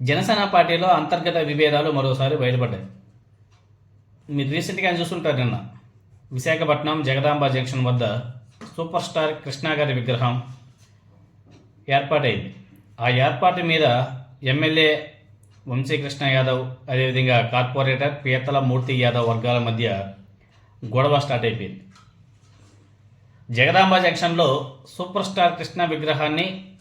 జనసేన పార్టీలో అంతర్గత విభేదాలు మరోసారి బయటపడ్డాయి మీరు రీసెంట్గా చూస్తుంటారు నిన్న? విశాఖపట్నం జగదాంబ జంక్షన్ వద్ద సూపర్ స్టార్ కృష్ణ గారి విగ్రహం ఏర్పాటైంది. ఆ ఏర్పాటు మీద ఎమ్మెల్యే వంశీకృష్ణ యాదవ్ అదేవిధంగా కార్పొరేటర్ పీతల మూర్తి యాదవ్ వర్గాల మధ్య గొడవ స్టార్ట్ అయిపోయింది. జగదాంబ జంక్షన్లో సూపర్ స్టార్ కృష్ణ విగ్రహాన్ని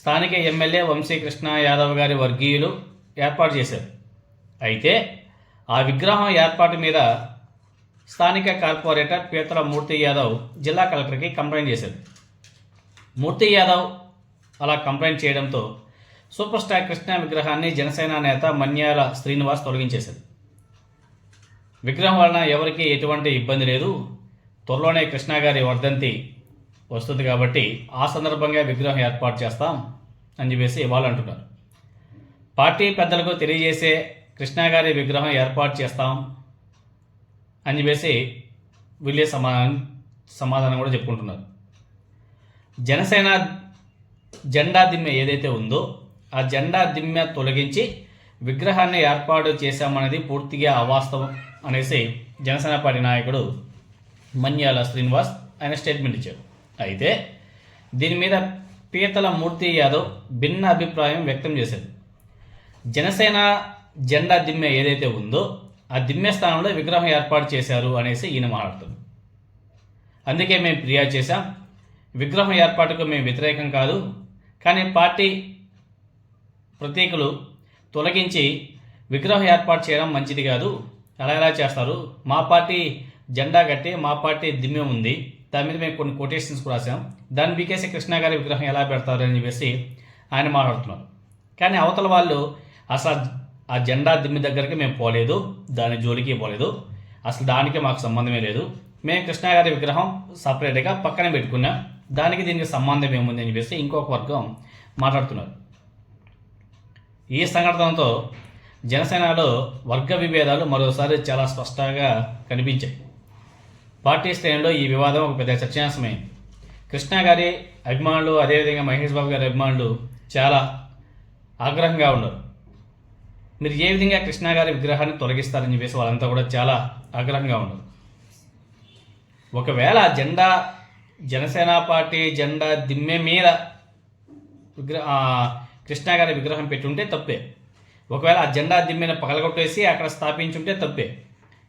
స్థానిక ఎమ్మెల్యే వంశీకృష్ణ యాదవ్ గారి వర్గీయులు ఏర్పాటు చేశారు. అయితే ఆ విగ్రహం ఏర్పాటు మీద స్థానిక కార్పొరేటర్ పీతల మూర్తి యాదవ్ జిల్లా కలెక్టర్కి కంప్లైంట్ చేశారు. మూర్తి యాదవ్ అలా కంప్లైంట్ చేయడంతో సూపర్ స్టార్ కృష్ణ విగ్రహాన్ని జనసేన నేత మన్యాల శ్రీనివాస్ తొలగించేశారు. విగ్రహం వలన ఎవరికీ ఎటువంటి ఇబ్బంది లేదు. త్వరలోనే కృష్ణ గారి వర్ధంతి వస్తుంది కాబట్టి ఆ సందర్భంగా విగ్రహం ఏర్పాటు చేస్తాం అని చెప్పేసి వాళ్ళు అంటున్నారు. పార్టీ పెద్దలకు తెలియజేసే కృష్ణాగారి విగ్రహం ఏర్పాటు చేస్తాం అని చెప్పేసి వీళ్ళే సమాధానం సమాధానం కూడా చెప్పుకుంటున్నారు. జనసేన జెండా దిమ్మె ఏదైతే ఉందో ఆ జెండా దిమ్మె తొలగించి విగ్రహాన్ని ఏర్పాటు చేశామనేది పూర్తిగా అవాస్తవం అనేసి జనసేన పార్టీ నాయకుడు మన్యాల శ్రీనివాస్ ఆయన స్టేట్మెంట్ ఇచ్చారు. అయితే దీని మీద పీతల మూర్తి యాదవ్ భిన్న అభిప్రాయం వ్యక్తం చేశారు జనసేన జెండా దిమ్మె ఏదైతే ఉందో ఆ దిమ్మె స్థానంలో విగ్రహం ఏర్పాటు చేశారు అనేసి ఈయన మాట్లాడుతుంది అందుకే మేము ఫిర్యాదు చేశాం. విగ్రహం ఏర్పాటుకు మేము వ్యతిరేకం కాదు. కానీ పార్టీ ప్రతీకులు తొలగించి విగ్రహం ఏర్పాటు చేయడం మంచిది కాదు. అలా ఎలా చేస్తారు? మా పార్టీ జెండా కట్టి మా పార్టీ దిమ్మె ఉంది. దాని మీద మేము కొన్ని కొటేషన్స్ కూడా రాసాం దాన్ని బీకేసీ కృష్ణ గారి విగ్రహం ఎలా పెడతారు అని చెప్పేసి ఆయన మాట్లాడుతున్నారు. కానీ అవతల వాళ్ళు అసలు ఆ జెండా దిమ్మి దగ్గరికి మేము పోలేదు దాని జోలికి పోలేదు అసలు దానికి మాకు సంబంధమే లేదు. మేము కృష్ణ గారి విగ్రహం సపరేట్గా పక్కన పెట్టుకున్నాం. దానికి దీనికి సంబంధం ఏముంది అని చెప్పేసి ఇంకొక వర్గం మాట్లాడుతున్నారు. ఈ సంఘటనతో జనసేనలో వర్గ విభేదాలు మరోసారి చాలా స్పష్టంగా కనిపించాయి. పార్టీ శ్రేణిలో ఈ వివాదం ఒక పెద్ద చర్చాంశమైంది కృష్ణ గారి అభిమానులు అదేవిధంగా మహేష్ బాబు గారి అభిమానులు చాలా ఆగ్రహంగా ఉన్నారు. మీరు ఏ విధంగా కృష్ణ గారి విగ్రహాన్ని తొలగిస్తారని చెప్పేసి వాళ్ళంతా కూడా చాలా ఆగ్రహంగా ఉన్నారు. ఒకవేళ జెండా జనసేన పార్టీ జెండా దిమ్మె మీద విగ్రహ కృష్ణ గారి విగ్రహం పెట్టుంటే తప్పే. ఒకవేళ ఆ జెండా దిమ్మెను పగలగొట్టేసి అక్కడ స్థాపించుంటే తప్పే.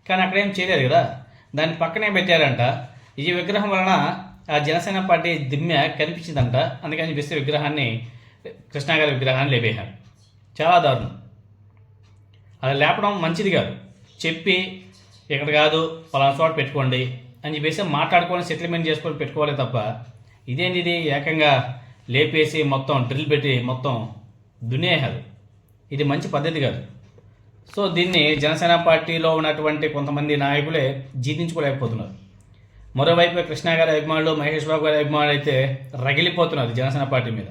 కానీ అక్కడ ఏం చేయలేదు కదా. దాని పక్కనే పెట్టారంట. ఈ విగ్రహం వలన ఆ జనసేన పార్టీ దిమ్మె కనిపించిందంట. అందుకని చెప్పేసి విగ్రహాన్ని కృష్ణాగారి విగ్రహాన్ని లేపేశారు. చాలా దారుణం. అలా లేపడం మంచిది కాదు. చెప్పి ఇక్కడ కాదు పలానా చోట పెట్టుకోండి అని చెప్పేసి మాట్లాడుకొని సెటిల్మెంట్ చేసుకొని పెట్టుకోవాలి తప్ప ఇదేంటి ఇది? ఏకంగా లేపేసి మొత్తం డ్రిల్ పెట్టి మొత్తం దున్నేయాలి ఇది మంచి పద్ధతి కాదు. సో దీన్ని జనసేన పార్టీలో ఉన్నటువంటి కొంతమంది నాయకులే జీర్ణించుకోలేకపోతున్నారు. మరోవైపు కృష్ణ గారి అభిమానులు మహేష్ బాబు గారి అభిమానులు అయితే రగిలిపోతున్నారు జనసేన పార్టీ మీద.